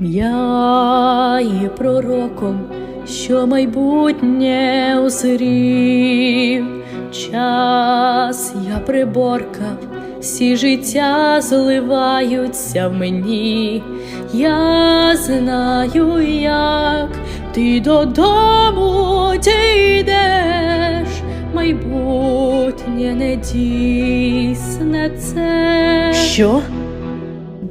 Я є пророком, що майбутнє узрів. Час я приборкав, всі життя зливаються в мені. Я знаю, як ти додому дійдеш, майбутнє не дійсне це. Що?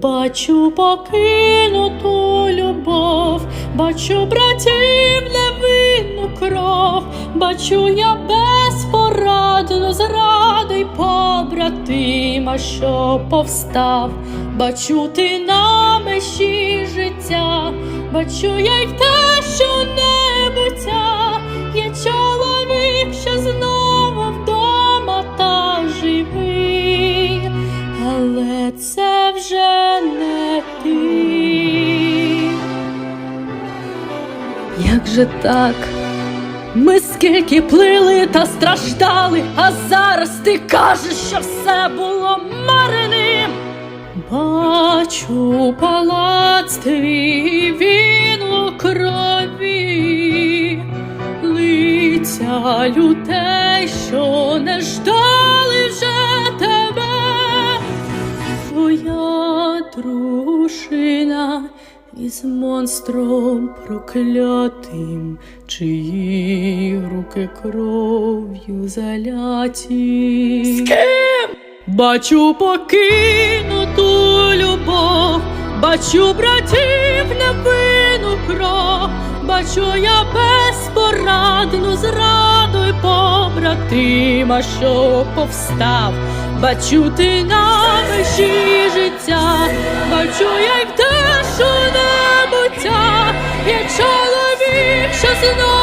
Бачу покинуту любов, бачу братів невинну кров, бачу я безпорадну зраду й побратима, що повстав, бачу ти на межі життя, бачу я й те, що небуття, є але це вже не ти. Як же так? Ми скільки плили та страждали, а зараз ти кажеш, що все було марним. Бачу палац твій, він у крові, лиця людей, Твоя дружина із монстром проклятим, чиї руки кров'ю заляті. З ким? Бачу покинуту любов, бачу братів невинну кров, бачу я безпорадну зраду й побратима, що повстав. Бачу ти на межі життя, бачу, як те, що небуття, як чоловік, що знову